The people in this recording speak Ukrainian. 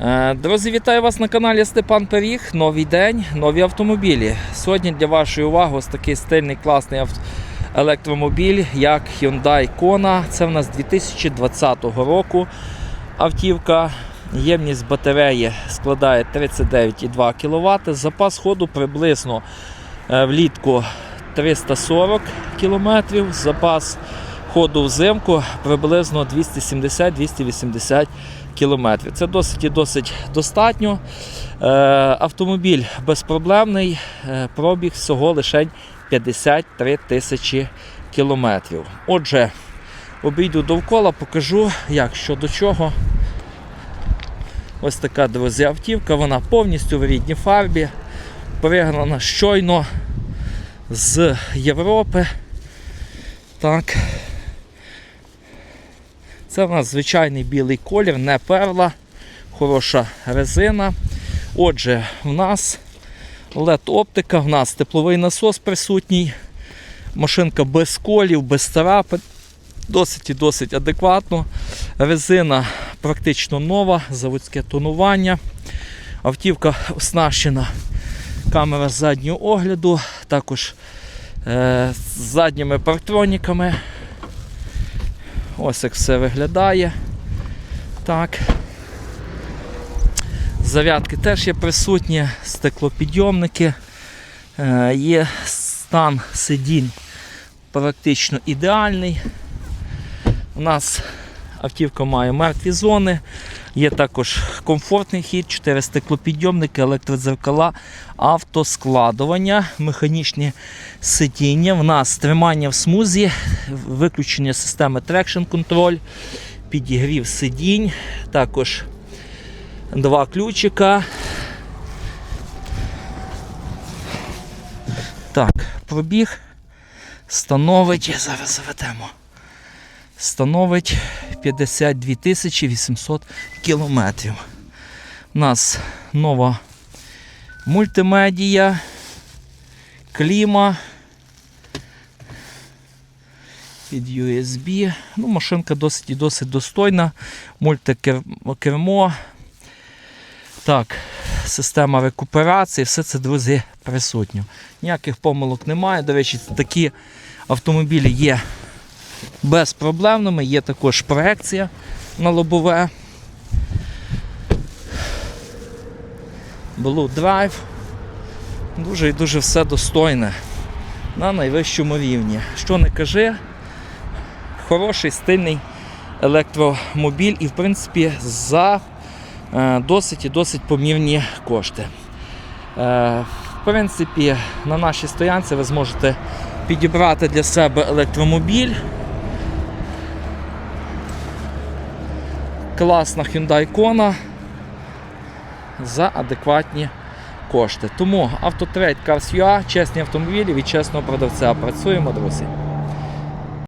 Е, Друзі, вітаю вас на каналі Степан Пиріг. Новий день, нові автомобілі. Сьогодні для вашої уваги ось такий стильний класний електромобіль, як Hyundai Kona. Це в нас 2020 року автівка. Ємність батареї складає 39,2 кВт. Запас ходу приблизно е, влітку 340 км. Запас ходу взимку приблизно 270-280 км. Це досить і досить достатньо. Е, автомобіль безпроблемний, е, пробіг всього лише 53 тисячі кілометрів. Отже, обійду довкола, покажу, як що до чого. Ось така, друзі, автівка, вона повністю в рідній фарбі, пригнана щойно з Європи. Так. Це в нас звичайний білий колір, не перла, хороша резина. Отже, в нас LED-оптика, в нас тепловий насос присутній, машинка без колів, без царапин, досить і досить адекватно. Резина практично нова, заводське тонування. Автівка оснащена камера заднього огляду, також е, з задніми партроніками. Ось як все виглядає. Так. Зарядки теж є присутні, стеклопідйомники. Е, є стан сидінь практично ідеальний. У нас автівка має мертві зони, є також комфортний хід, 4 стеклопідйомники, електродзеркала, автоскладування, механічні сидіння. У нас тримання в смузі, виключення системи Traction Control, підігрів сидінь, також два ключика. Так, пробіг становить, зараз заведемо. Становить 52 тисячі 800 кілометрів. У нас нова мультимедія, кліма. Під USB. Ну, машинка досить і досить достойна. Мультикермо. Так, система рекуперації, все це, друзі, присутньо. Ніяких помилок немає. До речі, такі автомобілі є безпроблемними. Є також проекція на лобове. Blue Drive. Дуже і дуже все достойне на найвищому рівні. Що не кажи, хороший стильний електромобіль і, в принципі, за е, досить і досить помірні кошти. Е, в принципі, на нашій стоянці ви зможете підібрати для себе електромобіль. Класна Hyundai Kona за адекватні кошти. Тому автотрейд Cars.ua, чесні автомобілі від чесного продавця. Працюємо, друзі.